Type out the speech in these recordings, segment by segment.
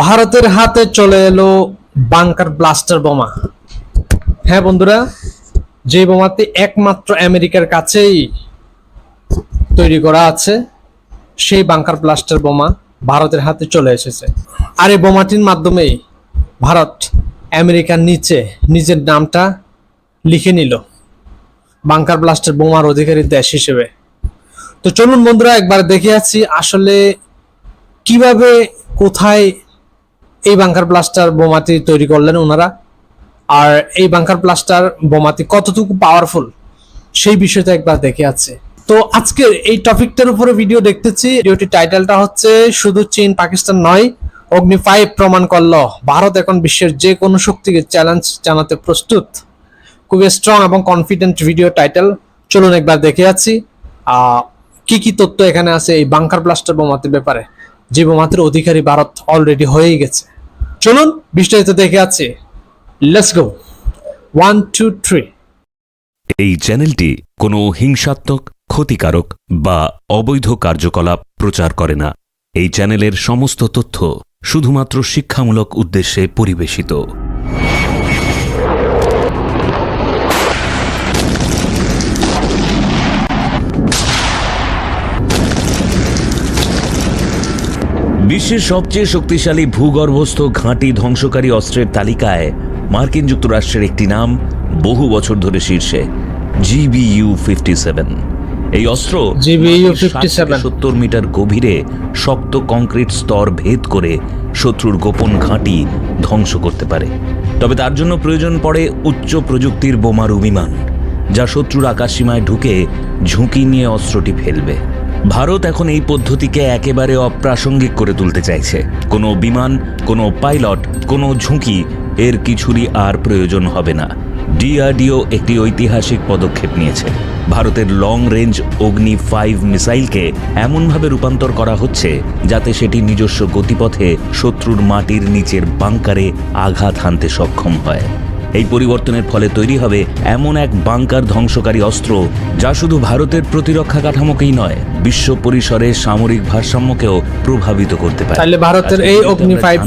ভারতের হাতে চলে এলো বাংকার ব্লাস্টার বোমা। হ্যাঁ বন্ধুরা, যে বোমাটি একমাত্র আমেরিকার কাছেই তৈরি করা আছে, সেই বাংকার ব্লাস্টার বোমা ভারতের হাতে চলে এসেছে। আর এই বোমাটির মাধ্যমেই ভারত আমেরিকার নিচে নিজের নামটা লিখে নিল, বাংকার ব্লাস্টার বোমার অধিকারী দেশ হিসেবে। তো চলুন বন্ধুরা, একবার দেখে আছি আসলে কীভাবে, কোথায় এই বাংকার প্লাস্টার বোমাটি তৈরি করলেন ওনারা। আর এই বাংকার প্লাস্টার বোমাটি কতটুকু পাওয়ারফুল সেই বিষয়টা একবার দেখে আছে তো আজকের এই টপিকটার উপরে ভিডিও দেখতেছি। ভিডিওটি টাইটেলটা হচ্ছে, শুধু চীন, পাকিস্তান নয়, অগ্নি ফাইভ প্রমাণ করল। ভারত এখন বিশ্বের যে কোনো শক্তিকে চ্যালেঞ্জ জানাতে প্রস্তুত। খুবই স্ট্রং এবং কনফিডেন্ট ভিডিও টাইটেল চলুন একবার দেখে আছি কি কি তথ্য এখানে আছে এই বাংকার ব্লাস্টার বোমাটির ব্যাপারে? যে বোমাটির অধিকারী ভারত অলরেডি হয়েই গেছে। চলুন বিস্তারিত দেখে আছে let's go one two three এই চ্যানেলটি কোনো হিংসাত্মক, ক্ষতিকারক বা অবৈধ কার্যকলাপ প্রচার করে না। এই চ্যানেলের সমস্ত তথ্য শুধুমাত্র শিক্ষামূলক উদ্দেশ্যে পরিবেশিত। বিশ্বের সবচেয়ে শক্তিশালী ভূগর্ভস্থ ঘাঁটি ধ্বংসকারী অস্ত্রের তালিকায় মার্কিন যুক্তরাষ্ট্রের একটি নাম বহু বছর ধরে শীর্ষে জিবিইউ ফিফটি সেভেন এই অস্ত্র GBU মাটির 60 থেকে 57 সত্তর মিটার গভীরে শক্ত কংক্রিট স্তর ভেদ করে শত্রুর গোপন ঘাঁটি ধ্বংস করতে পারে। তবে তার জন্য প্রয়োজন পড়ে উচ্চ প্রযুক্তির বোমারু বিমান যা শত্রুর আকাশসীমায় ঢুকে ঝুঁকি নিয়ে অস্ত্রটি ফেলবে। ভারত এখন এই পদ্ধতিকে একেবারে অপ্রাসঙ্গিক করে তুলতে চাইছে। কোনো বিমান, কোনো পাইলট, কোনো ঝুঁকি, এর কিছুরই আর প্রয়োজন হবে না। ডিআরডিও একটি ঐতিহাসিক পদক্ষেপ নিয়েছে। ভারতের লং রেঞ্জ অগ্নি ফাইভ মিসাইলকে এমনভাবে রূপান্তর করা হচ্ছে যাতে সেটি নিজস্ব গতিপথে শত্রুর মাটির নিচের বাংকারে আঘাত হানতে সক্ষম হয়। এই পরিবর্তনের ফলে তৈরি হবে এমন এক বাংকার ধ্বংসকারী অস্ত্র যা শুধু ভারতের প্রতিরক্ষা কাঠামোকেই নয় বিশ্ব পরিসরে সামরিক ভারসাম্যকেও প্রভাবিত করতে পারে। তাহলে ভারতের এই অগ্নি ফাইভ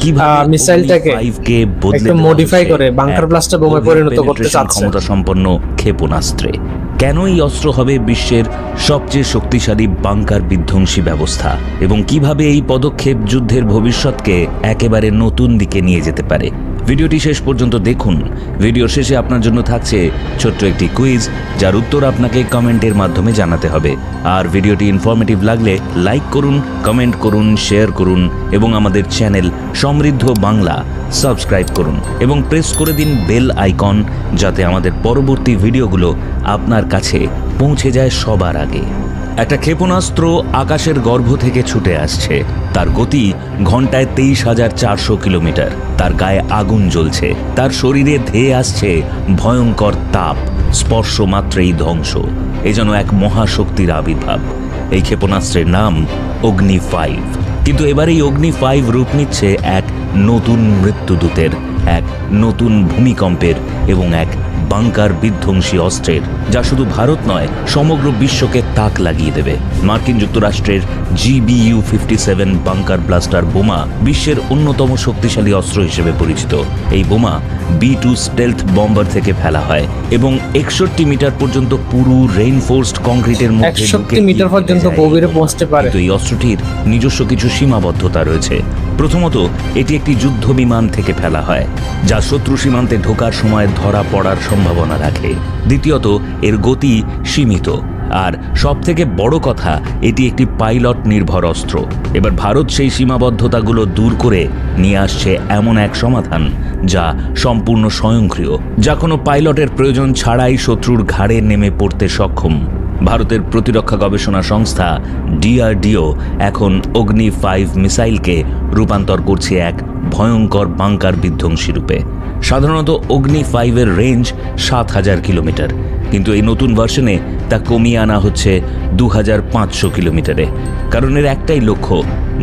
কীভাবে মিসাইলটাকে অগ্নি 5 কে বদলে হচ্ছে করে এক blaster বোমায় পরিণত করতে চাচ্ছে। ক্ষমতা সম্পন্ন ক্ষেপণাস্ত্রে। কেন এই অস্ত্র হবে বিশ্বের সবচেয়ে শক্তিশালী বাংকার বিধ্বংসী ব্যবস্থা? এবং কীভাবে এই পদক্ষেপ যুদ্ধের ভবিষ্যৎকে একেবারে নতুন দিকে নিয়ে যেতে পারে? ভিডিওটি শেষ পর্যন্ত দেখুন। ভিডিওর শেষে আপনার জন্য থাকছে ছোট্ট একটি কুইজ, যার উত্তর আপনাকে কমেন্টের মাধ্যমে জানাতে হবে। আর ভিডিওটি ইনফরমেটিভ লাগলে লাইক করুন কমেন্ট করুন শেয়ার করুন, এবং আমাদের চ্যানেল সমৃদ্ধ বাংলা সাবস্ক্রাইব করুন, এবং প্রেস করে দিন বেল আইকন যাতে আমাদের পরবর্তী ভিডিওগুলো আপনার কাছে পৌঁছে যায় সবার আগে। একটা ক্ষেপণাস্ত্র আকাশের গর্ভ থেকে ছুটে আসছে। তার গতি ঘন্টায় তেইশ হাজার চারশো কিলোমিটার। তার গায়ে আগুন জ্বলছে। তার শরীরে ধেয়ে আসছে ভয়ঙ্কর তাপ। স্পর্শ মাত্রেই ধ্বংস। এ যেন এক মহাশক্তির আবির্ভাব। এই ক্ষেপণাস্ত্রের নাম অগ্নি ফাইভ কিন্তু এবার এই অগ্নি ফাইভ রূপ নিচ্ছে এক নতুন মৃত্যুদূতের, এক নতুন ভূমিকম্পের এবং এক বাংকার বিধ্বংসী অস্ত্রের যা শুধু ভারত নয় সমগ্র বিশ্বকে তাক লাগিয়ে দেবে। মার্কিন যুক্তরাষ্ট্রের GBU fifty seven bunker blaster বোমা বিশ্বের অন্যতম শক্তিশালী অস্ত্র হিসেবে পরিচিত। এই বোমা বি টু স্টেলথ বম্বার থেকে ফেলা হয় এবং একষট্টি মিটার পর্যন্ত পুরু রেইনফোর্সড কংক্রিটের মধ্যে মিটার পর্যন্ত। গভীরে পৌঁছতে পারে। এই অস্ত্রটির নিজস্ব কিছু সীমাবদ্ধতা রয়েছে। প্রথমত, এটি একটি যুদ্ধ বিমান থেকে ফেলা হয়, যা শত্রু সীমান্তে ঢোকার সময় ধরা পড়ার সম্ভাবনা রাখে। দ্বিতীয়ত, এর গতি সীমিত, আর সব থেকে বড় কথা, এটি একটি পাইলট নির্ভর অস্ত্র। এবার ভারত সেই সীমাবদ্ধতাগুলো দূর করে নিয়ে আসছে এমন এক সমাধান, যা সম্পূর্ণ স্বয়ংক্রিয়, যা কোনো পাইলটের প্রয়োজন ছাড়াই শত্রুর ঘাড়ে নেমে পড়তে সক্ষম। ভারতের প্রতিরক্ষা গবেষণা সংস্থা ডিআরডিও এখন অগ্নি ফাইভ মিসাইলকে রূপান্তর করছে এক ভয়ঙ্কর বাংকার বিধ্বংসী রূপে। সাধারণত অগ্নি ফাইভের রেঞ্জ সাত হাজার কিলোমিটার। কিন্তু এই নতুন ভার্সনে তা কমিয়ে আনা হচ্ছে দু হাজার পাঁচশো কিলোমিটারে। কারণ এর একটাই লক্ষ্য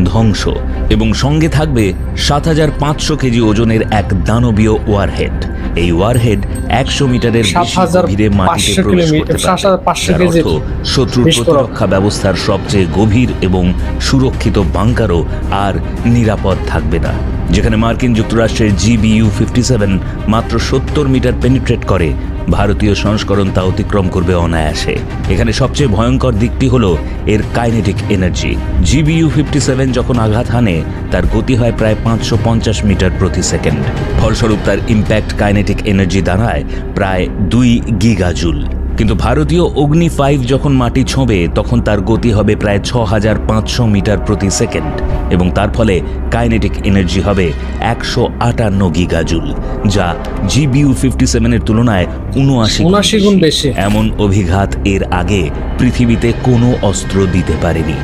ধ্বংস এবং সঙ্গে থাকবে সাত হাজার পাঁচশো কেজি ওজনের এক দানবীয় ওয়ারহেড। এই ওয়ারহেড একশো মিটারের বেশি 7,500 গভীরে মাটিতে প্রবেশ করতে পারবে। 7,500 যার কেজির অর্থ শত্রুর প্রতিরক্ষা ব্যবস্থার সবচেয়ে গভীর এবং সুরক্ষিত বাংকারও আর নিরাপদ থাকবে না। যেখানে মার্কিন যুক্তরাষ্ট্রের জিবিইউ ফিফটি সেভেন মাত্র সত্তর মিটার পেনিট্রেট করে ভারতীয় সংস্করণ তা অতিক্রম করবে অনায়াসে। এখানে সবচেয়ে ভয়ঙ্কর দিকটি হল এর kinetic energy. GBU fifty seven যখন আঘাত হানে, তার গতি হয় প্রায় পাঁচশো পঞ্চাশ মিটার প্রতি সেকেন্ড। ফলস্বরূপ তার ইম্প্যাক্ট কাইনেটিক এনার্জি দাঁড়ায় প্রায় দুই গিগাজুল। কিন্তু ভারতীয় অগ্নি ফাইভ যখন মাটি ছোঁবে তখন তার গতি হবে প্রায় ছ হাজার পাঁচশো মিটার প্রতি সেকেন্ড এবং তার ফলে কাইনেটিক এনার্জি হবে একশো আটান্ন গিগাজুল যা জিবিউ ফিফটি সেভেনের তুলনায় উনআশি 79 গুণ বেশি। এমন অভিঘাত এর আগে পৃথিবীতে কোনো অস্ত্র দিতে পারেনি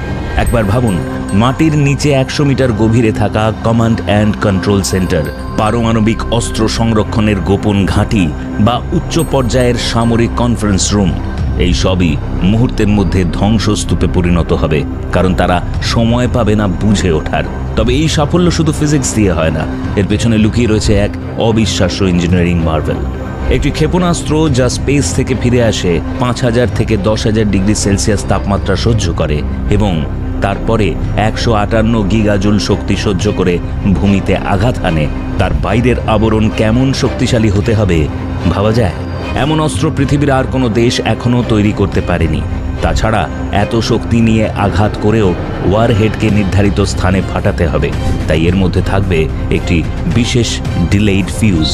একবার ভাবুন, মাটির নিচে একশো মিটার গভীরে থাকা কমান্ড অ্যান্ড কন্ট্রোল সেন্টার পারমাণবিক অস্ত্র সংরক্ষণের গোপন ঘাঁটি বা উচ্চ পর্যায়ের সামরিক কনফারেন্স রুম এই সবই মুহূর্তের মধ্যে ধ্বংসস্তূপে পরিণত হবে, কারণ তারা সময় পাবে না বুঝে ওঠার। তবে এই সাফল্য শুধু ফিজিক্স দিয়ে হয় না, এর পেছনে লুকিয়ে রয়েছে এক অবিশ্বাস্য ইঞ্জিনিয়ারিং মার্বেল একটি ক্ষেপণাস্ত্র যা স্পেস থেকে ফিরে আসে পাঁচ হাজার থেকে দশ হাজার ডিগ্রি সেলসিয়াস তাপমাত্রা সহ্য করে এবং তারপরে একশো আটান্ন গিগাজুল শক্তি সহ্য করে ভূমিতে আঘাত হানে। তার বাইরের আবরণ কেমন শক্তিশালী হতে হবে ভাবা যায়? এমন অস্ত্র পৃথিবীর আর কোনো দেশ এখনও তৈরি করতে পারেনি। তাছাড়া এত শক্তি নিয়ে আঘাত করেও ওয়ারহেডকে নির্ধারিত স্থানে ফাটাতে হবে। তাই এর মধ্যে থাকবে একটি বিশেষ ডিলেইড ফিউজ।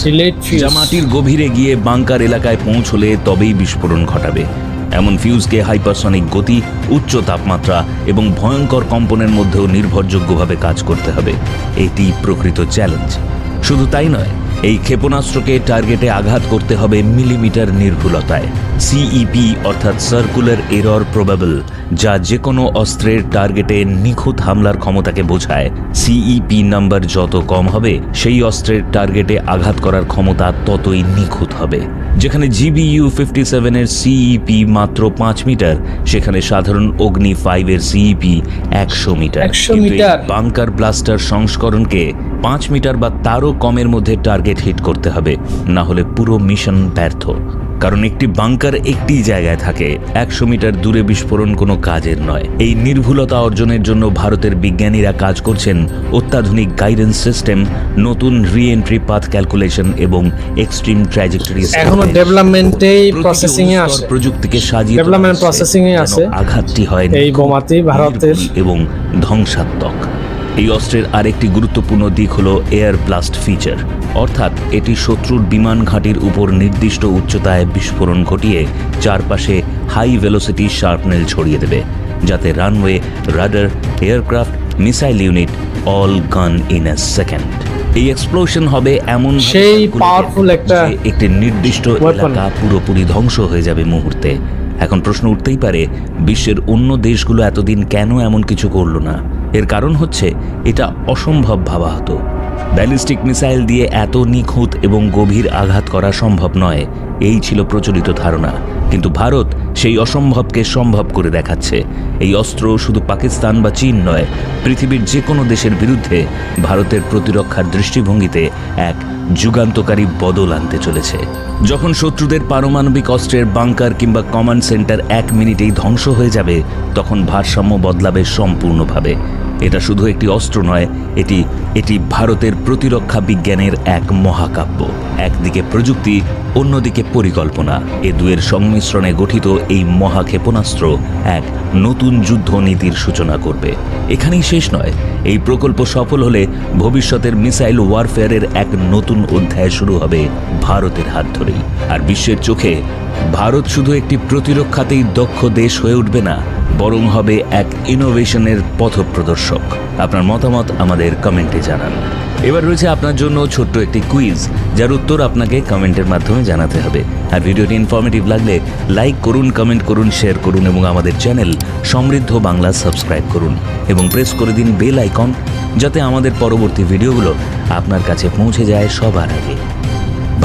যা মাটির গভীরে গিয়ে বাংকার এলাকায় পৌঁছলে তবেই বিস্ফোরণ ঘটাবে। এমন ফিউজকে হাইপারসনিক গতি, উচ্চ তাপমাত্রা এবং ভয়ঙ্কর কম্পনের মধ্যেও নির্ভরযোগ্যভাবে কাজ করতে হবে। এটি প্রকৃত চ্যালেঞ্জ। শুধু তাই নয়, এই ক্ষেপণাস্ত্রকে টার্গেটে আঘাত করতে হবে মিলিমিটার নির্ভুলতায়। সিইপি অর্থাৎ সার্কুলার এরর প্রবাবল যা যে কোনো অস্ত্রের টার্গেটে নিখুঁত হামলার ক্ষমতাকে বোঝায়। সিইপি নাম্বার যত কম হবে সেই অস্ত্রের টার্গেটে আঘাত করার ক্ষমতা ততই নিখুঁত হবে। যেখানে জিবিইউ ফিফটি সেভেনের সিইপি মাত্র পাঁচ মিটার সেখানে সাধারণ অগ্নি ফাইভের সিইপি একশো মিটার। 100 মিটার। বাংকার ব্লাস্টার সংস্করণকে পাঁচ মিটার বা তারও কমের মধ্যে টার্গেট হিট করতে হবে না হলে পুরো মিশন ব্যর্থ। কারণ একটি বাংকার একটি জায়গায় থাকে। একশো মিটার দূরে বিস্ফোরণ কোনো কাজের নয়। এই নির্ভুলতা অর্জনের জন্য ভারতের বিজ্ঞানীরা কাজ করছেন অত্যাধুনিক গাইডেন্স সিস্টেম নতুন রি এন্ট্রি পাথ ক্যালকুলেশন এবং এক্সট্রিম ট্র্যাজেক্টরি এখনও ডেভেলপমেন্টেই প্রসেসিং এ আছে প্রযুক্তিকে সাজিয়ে হচ্ছে processing এ আছে। আঘাতটি হয় এই বোমাটি ভারতের এবং ধ্বংসাত্মক। এই অস্ত্রের আরেকটি গুরুত্বপূর্ণ দিক হল এয়ার ব্লাস্ট ফিচার। অর্থাৎ এটি শত্রুর বিমান ঘাঁটির উপর নির্দিষ্ট উচ্চতায় বিস্ফোরণ ঘটিয়ে চারপাশে হাই ভেলোসিটি শার্পনেল ছড়িয়ে দেবে যাতে runway radar aircraft missile unit all gone in a second এই এক্সপ্লোশন হবে এমন সেই powerful একটা একটি নির্দিষ্ট। এলাকা পুরোপুরি ধ্বংস হয়ে যাবে মুহূর্তে। এখন প্রশ্ন উঠতেই পারে বিশ্বের অন্য দেশগুলো এতদিন কেন এমন কিছু করল না? এর কারণ হচ্ছে এটা অসম্ভব ভাবা হতো ব্যালিস্টিক মিসাইল দিয়ে এত নিখুঁত এবং গভীর আঘাত করা সম্ভব নয়, এই ছিল প্রচলিত ধারণা। কিন্তু ভারত সেই অসম্ভবকে সম্ভব করে দেখাচ্ছে। এই অস্ত্র শুধু পাকিস্তান বা চীন নয়, পৃথিবীর যে কোনো দেশের বিরুদ্ধে ভারতের প্রতিরক্ষার দৃষ্টিভঙ্গিতে এক যুগান্তকারী বদল আনতে চলেছে। যখন শত্রুদের পারমাণবিক অস্ত্রের বাংকার কিংবা কমান্ড সেন্টার এক মিনিটেই ধ্বংস হয়ে যাবে, তখন ভারসাম্য বদলাবে সম্পূর্ণভাবে। এটা শুধু একটি অস্ত্র নয়, এটি এটি ভারতের প্রতিরক্ষা বিজ্ঞানের এক মহাকাব্য। একদিকে প্রযুক্তি, অন্যদিকে পরিকল্পনা। এ দুয়ের সংমিশ্রণে গঠিত এই মহা ক্ষেপণাস্ত্র এক নতুন যুদ্ধ নীতির সূচনা করবে। এখানেই শেষ নয়, এই প্রকল্প সফল হলে ভবিষ্যতের মিসাইল ওয়ারফেয়ারের এক নতুন অধ্যায় শুরু হবে ভারতের হাত ধরেই। আর বিশ্বের চোখে, ভারত শুধু একটি প্রতিরক্ষাতেই দক্ষ দেশ হয়ে উঠবে না বরং হবে এক ইনোভেশনের পথপ্রদর্শক। আপনার মতামত আমাদের কমেন্টে জানান। এবার রয়েছে আপনার জন্য ছোট্ট একটি কুইজ যার উত্তর আপনাকে কমেন্টের মাধ্যমে জানাতে হবে। আর ভিডিওটি ইনফরমেটিভ লাগলে লাইক করুন কমেন্ট করুন শেয়ার করুন এবং আমাদের চ্যানেল সমৃদ্ধ বাংলা সাবস্ক্রাইব করুন এবং প্রেস করে দিন বেল আইকন যাতে আমাদের পরবর্তী ভিডিওগুলো আপনার কাছে পৌঁছে যায় সবার আগে।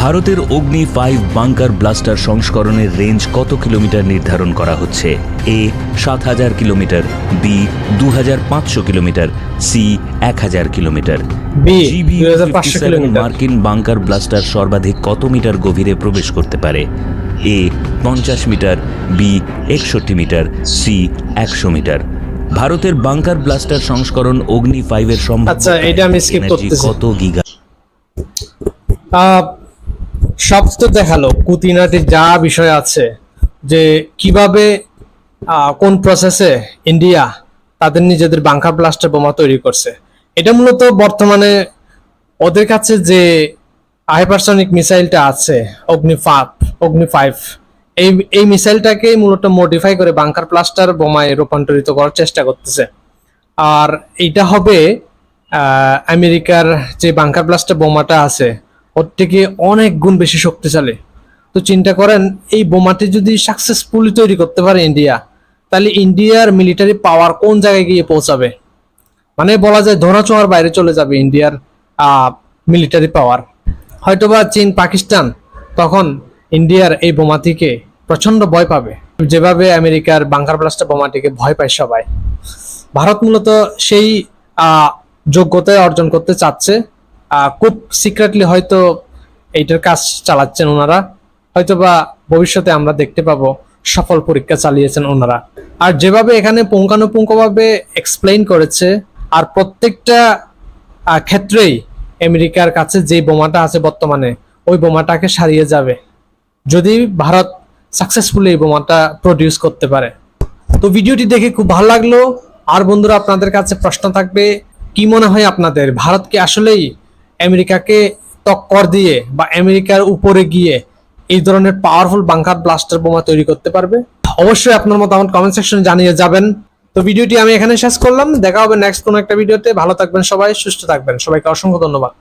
ভারতের অগ্নি ফাইভ বাংকার ব্লাস্টার সংস্করণের রেঞ্জ কত কিলোমিটার নির্ধারণ করা হচ্ছে? এ সাত হাজার কিলোমিটার বি দু হাজার পাঁচশো কিলোমিটার সি এক হাজার কিলোমিটার। মার্কিন বাংকার ব্লাস্টার সর্বাধিক কত মিটার গভীরে প্রবেশ করতে পারে? এ পঞ্চাশ মিটার বি একষট্টি মিটার সি একশো মিটার। ভারতের বাংকার ব্লাস্টার সংস্করণ অগ্নি ফাইভের সম্ভাব্য আচ্ছা। কত গিগা সব তো দেখাল, কুতিনাটির যা বিষয় আছে, যে কীভাবে কোন প্রসেসে ইন্ডিয়া তাদের নিজেদের বাংকার ব্লাস্টার বোমা তৈরি করছে। এটা মূলত বর্তমানে ওদের কাছে যে হাইপারসনিক মিসাইলটা আছে অগ্নি ফাইভ অগ্নি ফাইভ এই এই মিসাইলটাকে মূলত মডিফাই করে বাংকার প্লাস্টার বোমায় রূপান্তরিত করার চেষ্টা করতেছে। আর এটা হবে আমেরিকার যে বাংকার প্লাস্টার বোমাটা আছে ওর থেকে অনেক গুণ বেশি শক্তিশালী। তো চিন্তা করেন, এই বোমাটি যদি সাকসেসফুলি তৈরি করতে পারে ইন্ডিয়া, তাহলে ইন্ডিয়ার মিলিটারি পাওয়ার কোন জায়গায় গিয়ে পৌঁছাবে? মানে বলা যায় ধরাছোঁয়ার বাইরে চলে যাবে ইন্ডিয়ার মিলিটারি পাওয়ার হয়তোবা চীন, পাকিস্তান তখন ইন্ডিয়ার এই বোমাটিকে প্রচণ্ড ভয় পাবে। যেভাবে আমেরিকার বাংকার ব্লাস্টার বোমাটিকে ভয় পায় সবাই। ভারত মূলত সেই যোগ্যতায় অর্জন করতে চাচ্ছে। খুব সিক্রেটলি হয়তো এইটার কাজ চালাচ্ছেন ওনারা। হয়তো বা ভবিষ্যতে আমরা দেখতে পাবো সফল পরীক্ষা চালিয়েছেন ওনারা। আর যেভাবে এখানে পুঙ্খানুপুঙ্খভাবে এক্সপ্লেইন করেছে, আর প্রত্যেকটা ক্ষেত্রেই আমেরিকার কাছে যে বোমাটা আছে বর্তমানে, ওই বোমাটাকে সারিয়ে যাবে। যদি ভারত সাকসেসফুলি এই বোমাটা প্রডিউস করতে পারে। তো ভিডিওটি দেখে খুব ভালো লাগল। আর বন্ধুরা, আপনাদের কাছে প্রশ্ন থাকবে, কি মনে হয় আপনাদের? ভারত কি আসলেই আমেরিকাকে টক্কর দিয়ে বা আমেরিকার উপরে গিয়ে এই ধরনের পাওয়ারফুল বাংকার ব্লাস্টার বোমা তৈরি করতে পারবে। অবশ্যই আপনার মতামত কমেন্ট সেকশনে জানিয়ে যাবেন। তো ভিডিওটি আমি এখানে শেষ করলাম। দেখা হবে নেক্সট কোনো একটা ভিডিওতে ভালো থাকবেন সবাই, সুস্থ থাকবেন। সবাইকে অসংখ্য ধন্যবাদ।